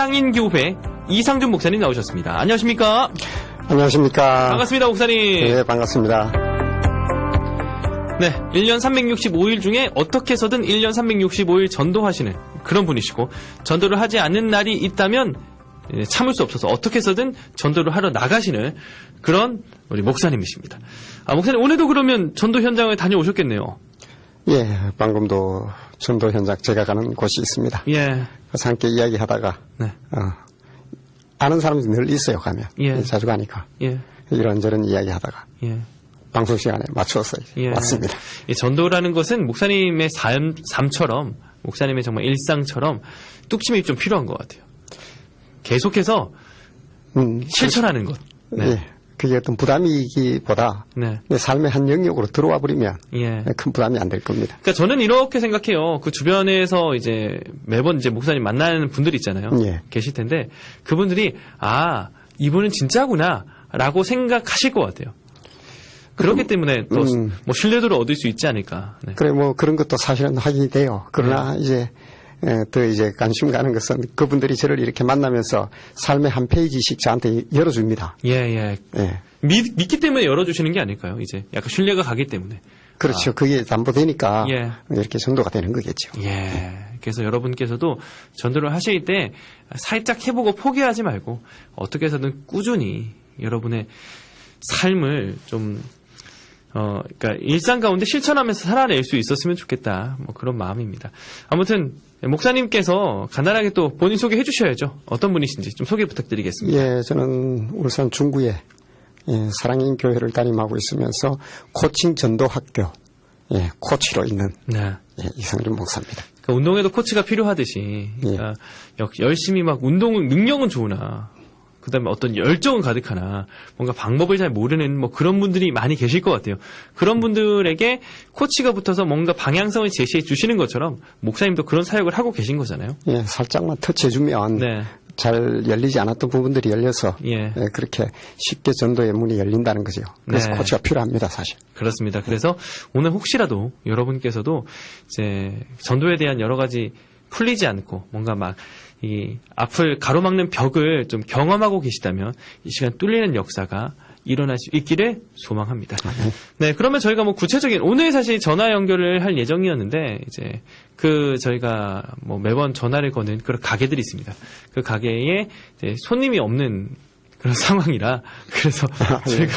사랑인 교회 이상준 목사님 나오셨습니다. 안녕하십니까? 안녕하십니까. 반갑습니다, 목사님. 네, 반갑습니다. 네, 1년 365일 중에 어떻게 해서든 1년 365일 전도하시는 그런 분이시고 전도를 하지 않는 날이 있다면 예, 참을 수 없어서 어떻게 해서든 전도를 하러 나가시는 그런 우리 목사님이십니다. 아, 목사님 오늘도 그러면 전도 현장에 다녀오셨겠네요. 예, 방금도 전도 현장 제가 가는 곳이 있습니다. 예, 그래서 함께 이야기하다가, 네, 어, 아는 사람이 늘 있어요, 가면. 예. 자주 가니까. 예, 이런저런 이야기하다가 예. 방송 시간에 맞춰서 예. 왔습니다. 이 전도라는 것은 목사님의 삶, 삶처럼 목사님의 정말 일상처럼 뚝심이 좀 필요한 것 같아요. 계속해서 음, 실천하는 것. 네. 예. 그게 어떤 부담이기보다 네. 내 삶의 한 영역으로 들어와 버리면 예. 큰 부담이 안 될 겁니다. 그러니까 저는 이렇게 생각해요. 그 주변에서 이제 매번 이제 목사님 만나는 분들 있잖아요. 예. 계실 텐데 그분들이 아 이분은 진짜구나라고 생각하실 것 같아요. 그렇기 때문에 또 음. 뭐 신뢰도를 얻을 수 있지 않을까. 네. 그래, 뭐 그런 것도 사실은 하게 돼요. 그러나 이제 예, 더 이제 관심 가는 것은 그분들이 저를 이렇게 만나면서 삶의 한 페이지씩 저한테 열어줍니다. 예, 예. 예. 믿, 믿기 때문에 열어주시는 게 아닐까요? 이제 약간 신뢰가 가기 때문에. 그렇죠. 그게 담보되니까 예. 이렇게 전도가 되는 거겠죠. 예. 그래서 여러분께서도 전도를 하실 때 살짝 해보고 포기하지 말고 어떻게 해서든 꾸준히 여러분의 삶을 좀 어, 그러니까 일상 가운데 실천하면서 살아낼 수 있었으면 좋겠다. 뭐 그런 마음입니다. 아무튼 목사님께서 간단하게 또 본인 소개해 주셔야죠. 어떤 분이신지 좀 소개 부탁드리겠습니다. 예, 저는 울산 중구에 예, 사랑인 교회를 담임하고 있으면서 코칭 전도 학교 예, 코치로 있는 네. 예, 이상준 목사입니다. 그러니까 운동에도 코치가 필요하듯이 그러니까 역- 열심히 막 운동은 능력은 좋으나 그다음에 어떤 열정은 가득하나 뭔가 방법을 잘 모르는 뭐 그런 분들이 많이 계실 것 같아요. 그런 분들에게 코치가 붙어서 뭔가 방향성을 제시해 주시는 것처럼 목사님도 그런 사역을 하고 계신 거잖아요. 예, 살짝만 터치해주면 네. 잘 열리지 않았던 부분들이 열려서 예. 예, 그렇게 쉽게 전도의 문이 열린다는 거죠. 그래서 네. 코치가 필요합니다, 사실. 그렇습니다. 그래서 오늘 혹시라도 여러분께서도 이제 전도에 대한 여러 가지 풀리지 않고 뭔가 막 이 앞을 가로막는 벽을 좀 경험하고 계시다면 이 시간 뚫리는 역사가 일어날 수 있기를 소망합니다. 네, 그러면 저희가 뭐 구체적인 오늘 사실 전화 연결을 할 예정이었는데 이제 그 저희가 뭐 매번 전화를 거는 그런 가게들이 있습니다. 그 가게에 이제 손님이 없는 그런 상황이라 그래서 저희가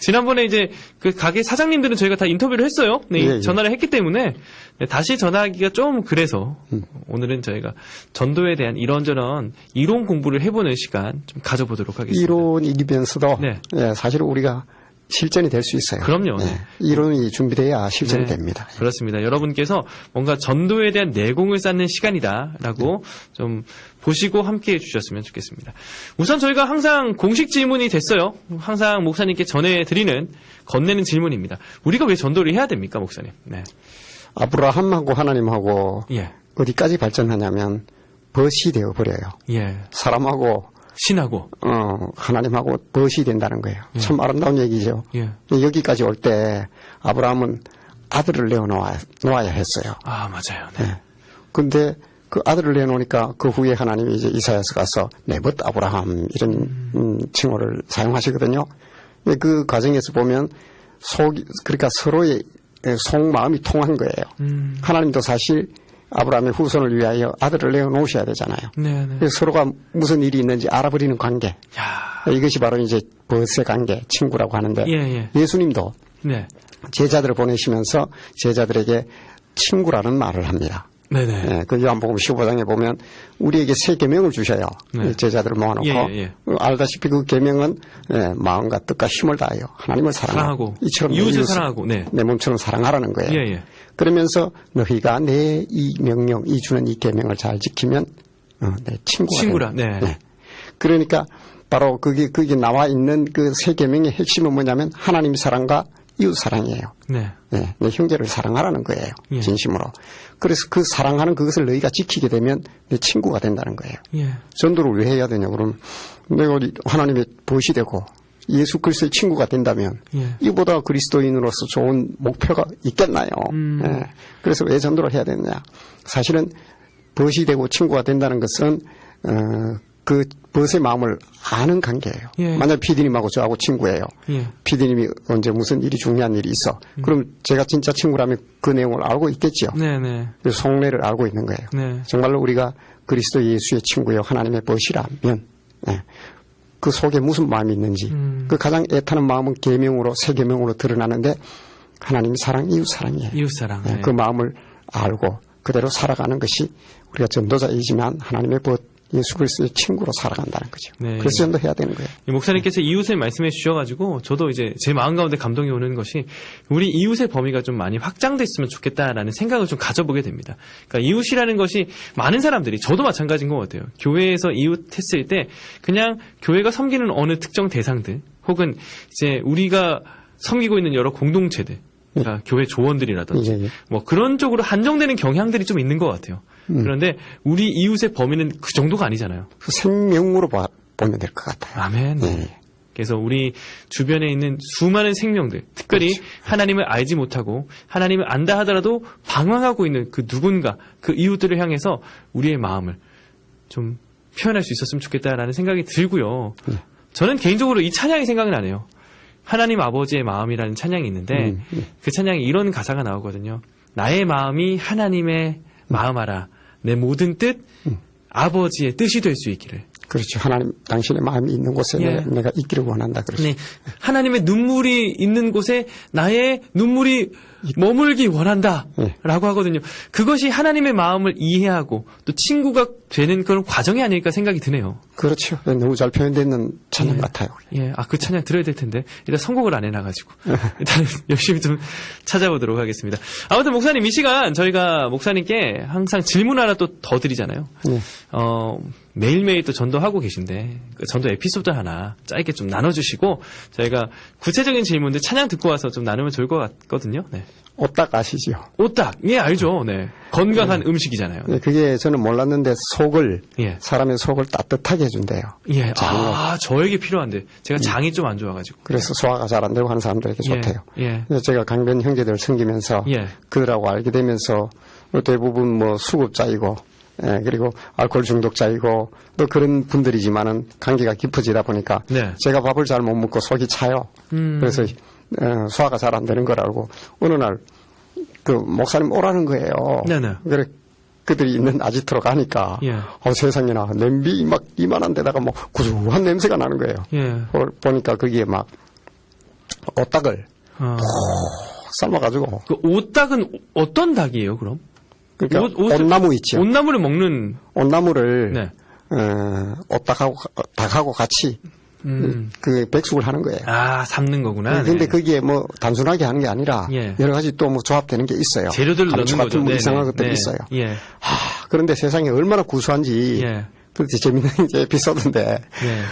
지난번에 이제 그 가게 사장님들은 저희가 다 인터뷰를 했어요. 네, 예, 예. 전화를 했기 때문에 네, 다시 전화하기가 좀 그래서 음. 오늘은 저희가 전도에 대한 이런저런 이론 공부를 해보는 시간 좀 가져보도록 하겠습니다. 이론이면서도 네. 예, 사실 우리가 실전이 될 수 있어요. 그럼요. 예, 네. 이론이 준비돼야 실전이 네, 됩니다. 그렇습니다. 여러분께서 뭔가 전도에 대한 내공을 쌓는 시간이다라고 좀 보시고 함께 해주셨으면 좋겠습니다. 우선 저희가 항상 공식 질문이 됐어요. 항상 목사님께 전해드리는 건네는 질문입니다. 우리가 왜 전도를 해야 됩니까, 목사님? 네. 아브라함하고 하나님하고 예. 어디까지 발전하냐면 벗이 되어 버려요. 예. 사람하고 신하고. 어, 하나님하고 벗이 된다는 거예요. 참 아름다운 얘기죠. 예. 여기까지 올 때 아브라함은 아들을 내어놓아야 놓아야 했어요. 아, 맞아요. 네. 예. 근데 그 아들을 내놓으니까 그 후에 하나님이 이제 이사야서 가서 네벗 아브라함 이런 음, 칭호를 사용하시거든요. 예, 그 과정에서 보면 속 그러니까 서로의 예, 속마음이 통한 거예요. 음. 하나님도 사실 아브라함의 후손을 위하여 아들을 내어놓으셔야 되잖아요. 네, 네. 서로가 무슨 일이 있는지 알아버리는 관계. 야. 이것이 바로 이제 벗의 관계, 친구라고 하는데 예, 예. 예 수님도 네. 제자들을 보내시면서 제자들에게 친구라는 말을 합니다. 네네. 예, 그 요한복음 15장에 보면 우리에게 세 계명을 주셔요. 네. 이 제자들을 모아놓고 예, 예, 예. 어, 알다시피 그 계명은 예, 마음과 뜻과 힘을 다하여 하나님을 사랑하고, 사랑하고, 이처럼 내 이웃을 사랑하고, 네. 내 몸처럼 사랑하라는 거예요. 그러면서 너희가 내 이 명령, 이 주는 이 계명을 잘 지키면 어, 내 친구가 친구라, 된다. 네. 그러니까 바로 거기 거기 나와 있는 그 세 계명의 핵심은 뭐냐면 하나님 사랑과 이웃 사랑이에요. 네. 네, 내 형제를 사랑하라는 거예요. 예. 진심으로. 그래서 그 사랑하는 그것을 너희가 지키게 되면 내 친구가 된다는 거예요. 예. 전도를 왜 해야 되냐 그러면 내가 하나님의 벗이 되고 예수 그리스도의 친구가 된다면 예. 이보다 그리스도인으로서 좋은 목표가 있겠나요? 음. 예. 그래서 왜 전도를 해야 되느냐? 사실은 벗이 되고 친구가 된다는 것은 어, 그 벗의 마음을 아는 관계예요. 예. 만약 피디님하고 저하고 친구예요. 예. 피디님이 언제 무슨 일이 중요한 일이 있어. 음. 그럼 제가 진짜 친구라면 그 내용을 알고 있겠죠. 네네. 그 속내를 알고 있는 거예요. 네. 정말로 우리가 그리스도 예수의 친구요 하나님의 벗이라면 예, 그 속에 무슨 마음이 있는지 음. 그 가장 애타는 마음은 계명으로 새 계명으로 드러나는데 하나님 사랑 이웃 사랑이에요. 이웃 사랑. 예, 네. 그 마음을 알고 그대로 살아가는 것이 우리가 전도자이지만 하나님의 벗 예수 그리스도의 친구로 살아간다는 거죠. 네. 그래서 전도 해야 되는 거예요. 이 목사님께서 이웃을 말씀해 주셔가지고 저도 이제 제 마음 가운데 감동이 오는 것이 우리 이웃의 범위가 좀 많이 확장됐으면 좋겠다라는 생각을 좀 가져보게 됩니다. 그러니까 이웃이라는 것이 많은 사람들이 저도 마찬가지인 것 같아요. 교회에서 이웃 했을 때 그냥 교회가 섬기는 어느 특정 대상들 혹은 이제 우리가 섬기고 있는 여러 공동체들 그러니까 교회 조원들이라든지 예, 예. 뭐 그런 쪽으로 한정되는 경향들이 좀 있는 것 같아요. 음. 그런데 우리 이웃의 범위는 그 정도가 아니잖아요. 그 생명으로 봐- 보면 될 것 같아요. 아멘. 네. 그래서 우리 주변에 있는 수많은 생명들, 특별히 그렇죠. 하나님을 알지 못하고 하나님을 안다 하더라도 방황하고 있는 그 누군가, 그 이웃들을 향해서 우리의 마음을 좀 표현할 수 있었으면 좋겠다라는 생각이 들고요. 네. 저는 개인적으로 이 찬양이 생각이 나네요. 하나님 아버지의 마음이라는 찬양이 있는데 음, 음. 그 찬양에 이런 가사가 나오거든요. 나의 마음이 하나님의 마음하라. 내 모든 뜻 음. 아버지의 뜻이 될 수 있기를. 그렇죠. 하나님 당신의 마음이 있는 곳에 예. 내가, 있기를 원한다. 그렇죠. 네. 하나님의 눈물이 있는 곳에 나의 눈물이 머물기 원한다. 예. 라고 하거든요. 그것이 하나님의 마음을 이해하고 또 친구가 되는 그런 과정이 아닐까 생각이 드네요. 그렇죠. 네, 너무 잘 표현되는 찬양 예. 같아요. 예. 아, 그 찬양 들어야 될 텐데. 일단 선곡을 안 해놔가지고. 일단 열심히 좀 찾아보도록 하겠습니다. 아무튼 목사님 이 시간 저희가 목사님께 항상 질문 하나 또 더 드리잖아요. 예. 어, 매일매일 또 전도하고 계신데, 그 전도 에피소드 하나 짧게 좀 나눠주시고, 저희가 구체적인 질문들 찬양 듣고 와서 좀 나누면 좋을 것 같거든요. 네. 오딱 아시죠? 오딱, 예, 알죠. 네. 건강한 음식이잖아요. 예, 그게 저는 몰랐는데 속을 예. 사람의 속을 따뜻하게 해준대요. 예. 장을. 아, 저에게 필요한데. 제가 장이 좀 안 좋아가지고. 그래서 소화가 잘 안 되고 하는 사람들에게 예, 좋대요. 예. 그래서 제가 강변 형제들 섬기면서 예. 그들하고 알게 되면서 대부분 뭐 수급자이고 예, 그리고 알코올 중독자이고 또 그런 분들이지만은 관계가 깊어지다 보니까 네. 제가 밥을 잘 못 먹고 속이 차요. 음. 그래서 어, 소화가 잘 안 되는 걸 알고 어느 날 그 목사님 오라는 거예요. 네네. 그래 그들이 있는 아지트로 가니까 예. 어, 세상에나 냄비 막 이만한 데다가 뭐 구수한 냄새가 나는 거예요. 예. 보- 보니까 거기에 막 오딱을 어. 삶아가지고 그 오딱은 어떤 닭이에요, 그럼? 그러니까 옷- 옷을- 온나무 있죠. 온나무를 먹는, 온나무를 네. 어, 오딱하고 닭하고 같이 음. 그 백숙을 하는 거예요. 아, 삶는 거구나. 근데 네. 거기에 뭐 단순하게 하는 게 아니라 예. 여러 가지 또 뭐 조합되는 게 있어요. 재료들 넣는 거죠. 뭐 네, 이상한 네, 것들이 네. 있어요. 예. 하, 그런데 세상에 얼마나 구수한지 예. 그렇게 재밌는 이제 에피소드인데 예.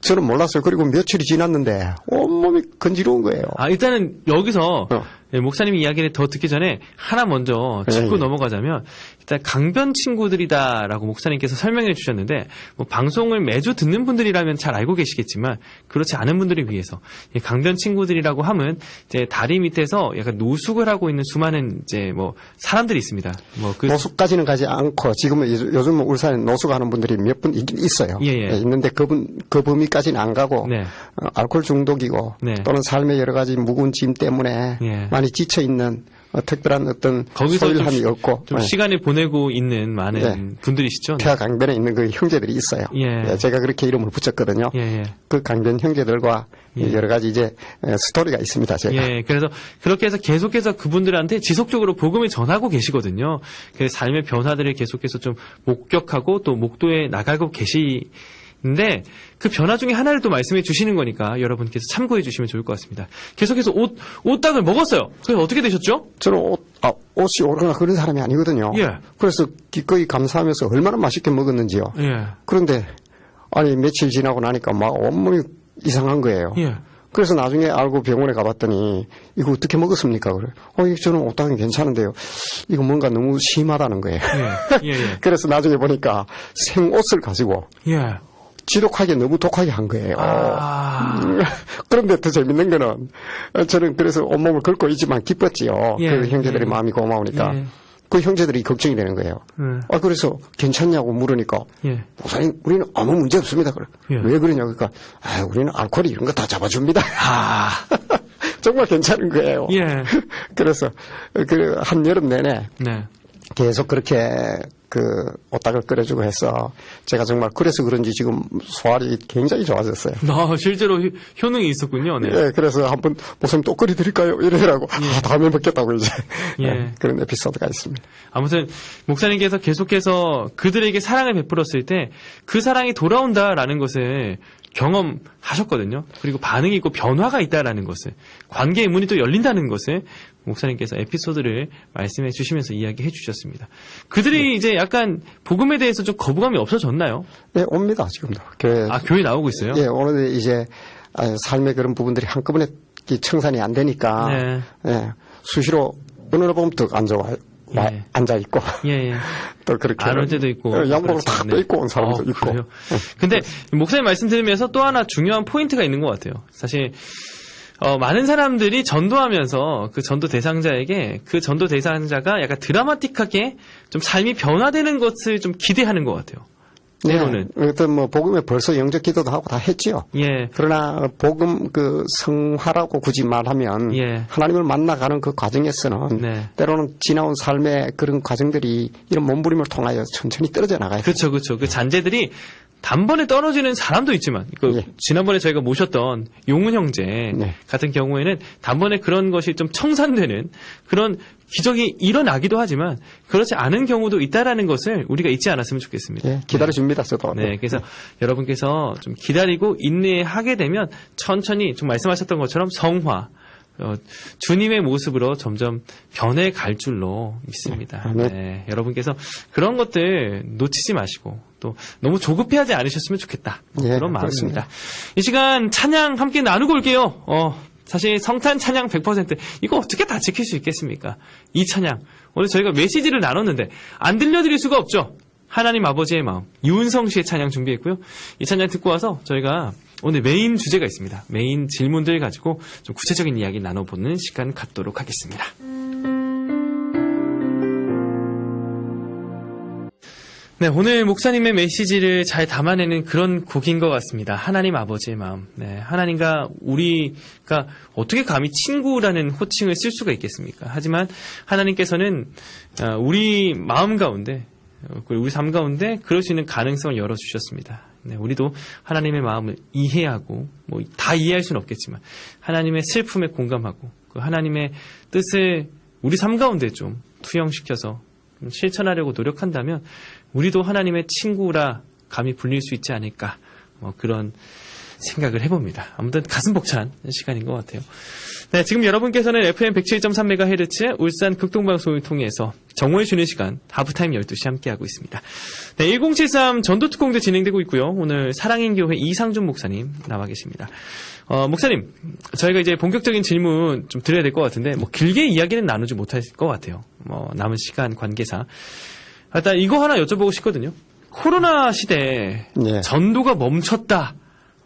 저는 몰랐어요. 그리고 며칠이 지났는데 온몸이 건지러운 거예요. 아, 일단은 여기서 어. 예, 목사님 이야기를 더 듣기 전에 하나 먼저 짚고 예, 예. 넘어가자면 일단 강변 친구들이다라고 목사님께서 설명해 주셨는데 뭐 방송을 매주 듣는 분들이라면 잘 알고 계시겠지만 그렇지 않은 분들을 위해서 이 강변 친구들이라고 하면 이제 다리 밑에서 약간 노숙을 하고 있는 수많은 이제 뭐 사람들이 있습니다. 뭐 그 노숙까지는 가지 않고 지금은 요즘- 울산에 노숙하는 분들이 몇 분 있긴 있어요. 예, 예. 있는데 그분 그 범위까지는 안 가고 네. 어, 알코올 중독이고 네. 또는 삶의 여러 가지 묵은 짐 때문에 예. 많이 지쳐 있는 어, 특별한 어떤 거기서 좀, 소일함이 시- 없고 좀 예. 시간을 보내고 있는 많은 예. 분들이시죠. 네. 태아 강변에 있는 그 형제들이 있어요. 예. 제가 그렇게 이름을 붙였거든요. 예, 예. 그 강변 형제들과 예. 여러 가지 이제 에, 스토리가 있습니다. 제가 예, 그래서 그렇게 해서 계속해서 그분들한테 지속적으로 복음을 전하고 계시거든요. 그 삶의 변화들을 계속해서 좀 목격하고 또 목도에 나가고 계시 는데 그 변화 중에 하나를 또 말씀해 주시는 거니까 여러분께서 참고해 주시면 좋을 것 같습니다. 계속해서 옷, 옷닭을 먹었어요. 그래서 어떻게 되셨죠? 저는 옷, 아, 옷이 오르거나 그런 사람이 아니거든요. 예. 그래서 기꺼이 감사하면서 얼마나 맛있게 먹었는지요. 예. 그런데 아니 며칠 지나고 나니까 막 온몸이 이상한 거예요. 예. 그래서 나중에 알고 병원에 가봤더니 이거 어떻게 먹었습니까? 그래. 어, 이거 저는 옷당이 괜찮은데요. 이거 뭔가 너무 심하다는 거예요. 예. 예. 예. 그래서 나중에 보니까 생옷을 가지고 예. 지독하게 너무 독하게 한 거예요. 아. 그런데 더 재밌는 거는 저는 그래서 온몸을 긁고 있지만 기뻤지요. 예, 그 형제들의 예. 마음이 고마우니까. 예. 그 형제들이 걱정이 되는 거예요. 네. 아, 그래서 괜찮냐고 물으니까 예. 목사님, 우리는 아무 문제 없습니다. 그래. 예. 왜 그러냐. 그러니까, 아, 우리는 알코올 이런 거 다 잡아줍니다. 아, 정말 괜찮은 거예요. 예. 그래서, 그, 한 여름 내내 네. 계속 그렇게 그 오딱을 끓여주고 해서 제가 정말 그래서 그런지 지금 소화이 굉장히 좋아졌어요. 아, 실제로 효- 효능이 있었군요. 네. 예, 그래서 한번 목사님 또 끓여드릴까요? 이러더라고. 아, 다음에 먹겠다고 이제. 예. 예, 그런 에피소드가 있습니다. 아무튼 목사님께서 계속해서 그들에게 사랑을 베풀었을 때 그 사랑이 돌아온다라는 것을 경험하셨거든요. 그리고 반응이 있고 변화가 있다라는 것을 관계의 문이 또 열린다는 것을 목사님께서 에피소드를 말씀해 주시면서 이야기해 주셨습니다. 그들이 이제 약간 복음에 대해서 좀 거부감이 없어졌나요? 예, 옵니다, 지금도. 교회. 아 교회 나오고 있어요? 예, 오늘 이제 아, 삶의 그런 부분들이 한꺼번에 이 청산이 안 되니까. 네. 예, 수시로 어느 날 보면 더 앉아 와, 와- 예. 앉아 있고. 예, 예. 또 그렇게. 안올 때도 있고. 예, 양복을 그렇죠. 다 네. 빼입고 온 사람도 어, 있고. 그래요? 근데 목사님 말씀 들으면서 또 하나 중요한 포인트가 있는 것 같아요. 사실 어, 많은 사람들이 전도하면서 그 전도 대상자에게 그 전도 대상자가 약간 드라마틱하게 좀 삶이 변화되는 것을 좀 기대하는 것 같아요. 때로는. 네. 어떤 뭐 복음에 벌써 영적 기도도 하고 다 했지요. 예. 그러나 복음 그 성화라고 굳이 말하면 예. 하나님을 만나가는 그 과정에서는 네. 때로는 지나온 삶의 그런 과정들이 이런 몸부림을 통하여 천천히 떨어져 나가요. 그렇죠, 그렇죠. 그 잔재들이 단번에 떨어지는 사람도 있지만, 그 예. 지난번에 저희가 모셨던 용은 형제 네. 같은 경우에는 단번에 그런 것이 좀 청산되는 그런 기적이 일어나기도 하지만 그렇지 않은 경우도 있다라는 것을 우리가 잊지 않았으면 좋겠습니다. 예, 기다려 줍니다, 저도. 네, 그래서 여러분께서 좀 기다리고 인내하게 되면 천천히 좀 말씀하셨던 것처럼 성화, 어, 주님의 모습으로 점점 변해 갈 줄로 믿습니다. 아멘. 네, 여러분께서 그런 것들 놓치지 마시고 또 너무 조급해하지 않으셨으면 좋겠다. 뭐 예, 그런. 마음입니다. 이 시간 찬양 함께 나누고 올게요. 어, 사실 성탄 찬양 100% 이거 어떻게 다 지킬 수 있겠습니까? 이 찬양 오늘 저희가 메시지를 나눴는데 안 들려드릴 수가 없죠. 하나님 아버지의 마음 유은성 씨의 찬양 준비했고요. 이 찬양 듣고 와서 저희가 오늘 메인 주제가 있습니다. 메인 질문들 가지고 좀 구체적인 이야기 나눠보는 시간 갖도록 하겠습니다. 네, 오늘 목사님의 메시지를 잘 담아내는 그런 곡인 것 같습니다. 하나님 아버지의 마음. 네, 하나님과 우리가 어떻게 감히 친구라는 호칭을 쓸 수가 있겠습니까? 하지만 하나님께서는 어, 우리 마음 가운데, 우리 삶 가운데 그럴 수 있는 가능성을 열어주셨습니다. 네, 우리도 하나님의 마음을 이해하고, 뭐, 다 이해할 수는 없겠지만, 하나님의 슬픔에 공감하고, 그 하나님의 뜻을 우리 삶 가운데 좀 투영시켜서 좀 실천하려고 노력한다면 우리도 하나님의 친구라 감히 불릴 수 있지 않을까 뭐 그런 생각을 해봅니다. 아무튼 가슴 벅찬 시간인 것 같아요. 네, 지금 여러분께서는 FM 107.3MHz 울산 극동방송을 통해서 정오에 주는 시간 하부타임 12시 함께하고 있습니다. 네, 1073 전도특공대 진행되고 있고요. 오늘 사랑인교회 이상준 목사님 나와 계십니다. 어, 목사님, 저희가 이제 본격적인 질문 좀 드려야 될 것 같은데, 뭐, 길게 이야기는 나누지 못할 것 같아요. 뭐, 남은 시간 관계상. 일단 이거 하나 여쭤보고 싶거든요. 코로나 시대에 예. 전도가 멈췄다.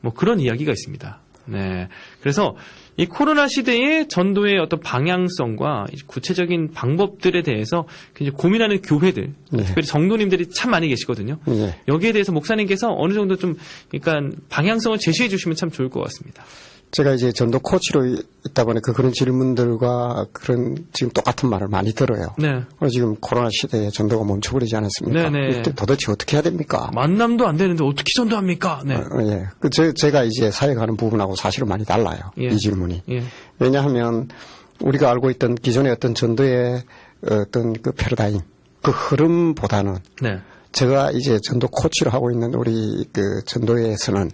뭐 그런 이야기가 있습니다. 네. 그래서 이 코로나 시대의 전도의 어떤 방향성과 이 구체적인 방법들에 대해서 굉장히 고민하는 교회들, 네. 특별히 성도님들이 참 많이 계시거든요. 예. 여기에 대해서 목사님께서 어느 정도 좀, 그러니까 방향성을 제시해 주시면 참 좋을 것 같습니다. 제가 이제 전도 코치로 있다 보니까 그런 질문들과 그런 지금 똑같은 말을 많이 들어요. 네. 어, 지금 코로나 시대에 전도가 멈춰버리지 않았습니까? 네네. 이때 도대체 어떻게 해야 됩니까? 만남도 안 되는데 어떻게 전도합니까? 네. 어, 예. 그, 제, 제가 이제 사역하는 부분하고 사실은 많이 달라요. 예. 이 질문이. 예. 왜냐하면 우리가 알고 있던 기존의 어떤 전도의 어떤 그 패러다임, 그 흐름보다는 네. 제가 이제 전도 코치를 하고 있는 우리 그 전도회에서는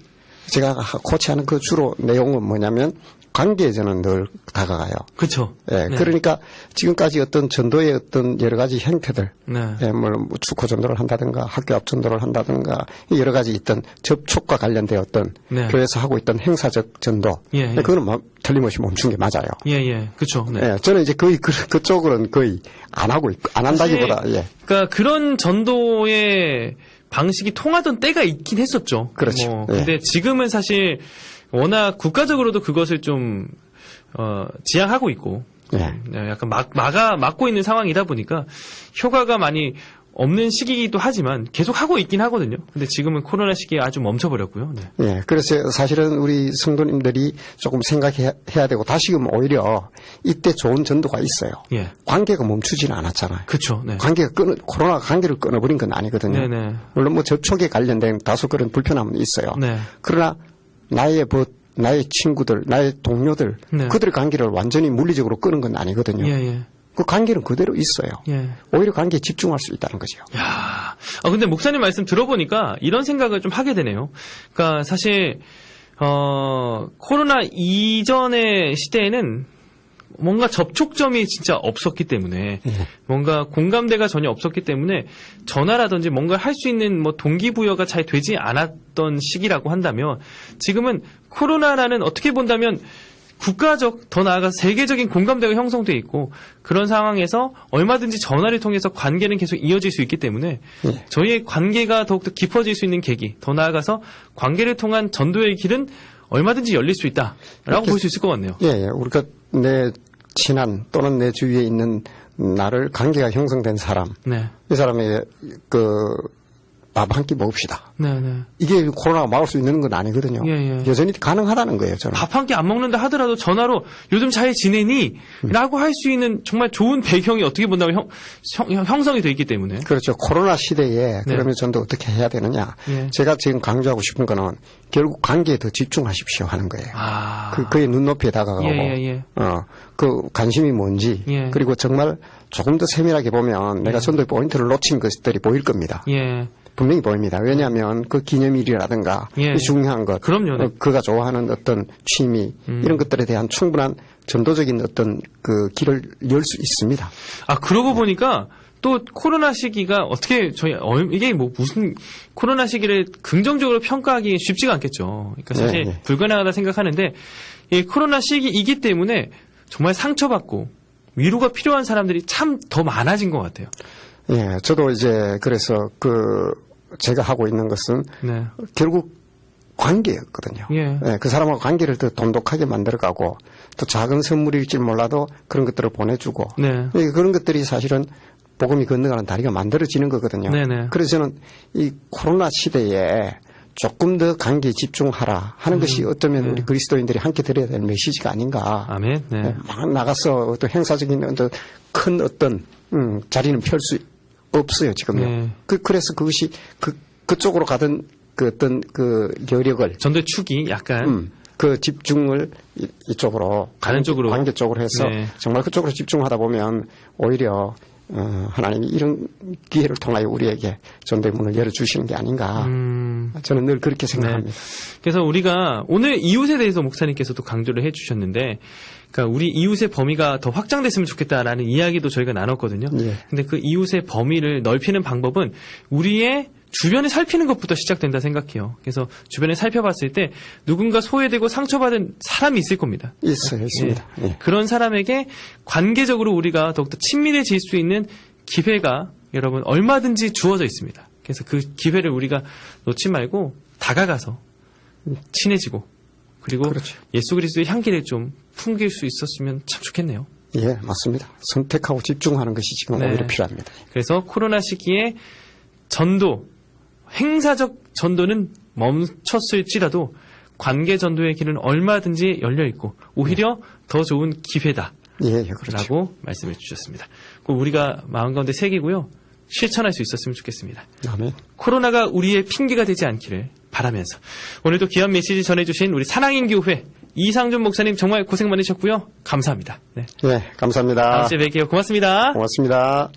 제가 코치하는 그 주로 내용은 뭐냐면 관계에 저는 늘 다가가요. 그쵸. 예, 네. 그러니까 지금까지 어떤 전도의 어떤 여러 가지 형태들, 네. 예, 뭐 축구 전도를 한다든가 학교 앞 전도를 한다든가 이 여러 가지 있던 접촉과 관련된 어떤 네. 교회에서 하고 있던 행사적 전도, 예, 예. 그거는 뭐 틀림없이 멈춘 게 맞아요. 예, 예. 그쵸. 네. 예, 저는 이제 거의 그, 그쪽으로는 거의 안 하고 있고 안 한다기보다 예, 그러니까 그런 전도의 방식이 통하던 때가 있긴 했었죠. 그렇죠. 뭐, 예. 근데 지금은 사실 워낙 국가적으로도 그것을 좀 어, 지향하고 있고 예. 네, 약간 막, 막아, 막고 있는 상황이다 보니까 효과가 많이 없는 시기이기도 하지만 계속 하고 있긴 하거든요. 근데 지금은 코로나 시기에 아주 멈춰버렸고요. 네. 예, 그래서 사실은 우리 성도님들이 조금 생각해야 해야 되고 다시금 오히려 이때 좋은 전도가 있어요. 예. 관계가 멈추지는 않았잖아요. 그쵸. 네. 관계가 끊어, 코로나가 관계를 끊어버린 건 아니거든요. 네네. 물론 뭐 접촉에 관련된 다소 그런 불편함은 있어요. 네. 그러나 나의 뭐 나의 친구들, 나의 동료들, 네. 그들의 관계를 완전히 물리적으로 끊은 건 아니거든요. 예, 예. 그 관계는 그대로 있어요. 예. 오히려 관계에 집중할 수 있다는 거죠. 야, 아 근데 목사님 말씀 들어보니까 이런 생각을 좀 하게 되네요. 그러니까 사실 어 코로나 이전의 시대에는 뭔가 접촉점이 진짜 없었기 때문에 뭔가 공감대가 전혀 없었기 때문에 전화라든지 뭔가 할 수 있는 뭐 동기부여가 잘 되지 않았던 시기라고 한다면 지금은 코로나라는 어떻게 본다면 국가적 더 나아가 세계적인 공감대가 형성돼 있고 그런 상황에서 얼마든지 전화를 통해서 관계는 계속 이어질 수 있기 때문에 예. 저희의 관계가 더욱더 깊어질 수 있는 계기 더 나아가서 관계를 통한 전도의 길은 얼마든지 열릴 수 있다라고 볼 수 있을 것 같네요. 예, 예. 우리가 내 친한 또는 내 주위에 있는 나를 관계가 형성된 사람, 네, 이 사람의 그 밥 한 끼 먹읍시다. 네, 네. 이게 코로나가 막을 수 있는 건 아니거든요. 예, 예. 여전히 가능하다는 거예요, 저는. 밥 한 끼 안 먹는다 하더라도 전화로 요즘 잘 지내니? 라고 할 수 있는 정말 좋은 배경이 어떻게 본다면 형, 형, 형성이 돼 있기 때문에. 그렇죠. 코로나 시대에 그러면 전도 어떻게 해야 되느냐. 네. 예. 제가 지금 강조하고 싶은 거는 결국 관계에 더 집중하십시오 하는 거예요. 아. 그, 그의 눈높이에 다가가고, 예, 예, 예. 어, 그 관심이 뭔지, 예. 그리고 정말 조금 더 세밀하게 보면 내가 전도의 포인트를 놓친 것들이 보일 겁니다. 예. 분명히 보입니다. 왜냐하면 그 기념일이라든가 예. 이 중요한 것, 그럼요, 네. 음. 어, 그가 좋아하는 어떤 취미 이런 것들에 대한 충분한 전도적인 어떤 그 길을 열 수 있습니다. 아, 그러고 보니까 또 코로나 시기가 어떻게 저희 얼- 이게 뭐 무슨 코로나 시기를 긍정적으로 평가하기 쉽지가 않겠죠. 그러니까 사실 네, 네. 불가능하다 생각하는데 이 코로나 시기이기 때문에 정말 상처받고 위로가 필요한 사람들이 참 더 많아진 것 같아요. 예, 저도 이제 그래서 그 제가 하고 있는 것은 네. 결국 관계였거든요. 예. 그 사람하고 관계를 더 돈독하게 만들어가고 또 작은 선물일지 몰라도 그런 것들을 보내주고 네. 예, 그런 것들이 사실은 복음이 건너가는 다리가 만들어지는 거거든요. 네네. 그래서 저는 이 코로나 시대에 조금 더 관계에 집중하라 하는 것이 어쩌면 네. 우리 그리스도인들이 함께 드려야 될 메시지가 아닌가. 아멘. 네. 예, 막 나가서 어떤 행사적인 어떤 큰 어떤 음, 자리는 펼 수 없어요 지금요. 네. 그 그래서 그것이 그 그쪽으로 가던 그 어떤 그 여력을 전도의 축이 약간 음, 그 집중을 이, 이쪽으로 가는 쪽으로. 관계 쪽으로 해서 네. 정말 그쪽으로 집중하다 보면 오히려 어, 하나님이 이런 기회를 통하여 우리에게 전도의 문을 열어 주시는 게 아닌가. 음, 저는 늘 그렇게 생각합니다. 그래서 우리가 오늘 이웃에 대해서 목사님께서도 강조를 해주셨는데, 그러니까 우리 이웃의 범위가 더 확장됐으면 좋겠다라는 이야기도 저희가 나눴거든요. 예. 근데 그 이웃의 범위를 넓히는 방법은 우리의 주변을 살피는 것부터 시작된다 생각해요. 그래서 주변을 살펴봤을 때 누군가 소외되고 상처받은 사람이 있을 겁니다. 있어요, 있습니다. 예. 예. 그런 사람에게 관계적으로 우리가 더욱더 친밀해질 수 있는 기회가 여러분 얼마든지 주어져 있습니다. 그래서 그 기회를 우리가 놓지 말고 다가가서 친해지고 그리고 그렇죠. 예수 그리스도의 향기를 좀 풍길 수 있었으면 참 좋겠네요. 예, 맞습니다. 선택하고 집중하는 것이 지금 네. 오히려 필요합니다. 그래서 코로나 시기에 전도, 행사적 전도는 멈췄을지라도 관계 전도의 길은 얼마든지 열려 있고 오히려 더 좋은 기회다. 예, 예, 그렇죠. 라고 말씀해 주셨습니다. 꼭 우리가 마음 가운데 새기고요. 실천할 수 있었으면 좋겠습니다. 아멘. 코로나가 우리의 핑계가 되지 않기를 바라면서 오늘도 귀한 메시지 전해주신 우리 사랑인 교회 이상준 목사님 정말 고생 많으셨고요. 감사합니다. 네. 예, 감사합니다. 다음 주에 뵐게요. 고맙습니다. 고맙습니다.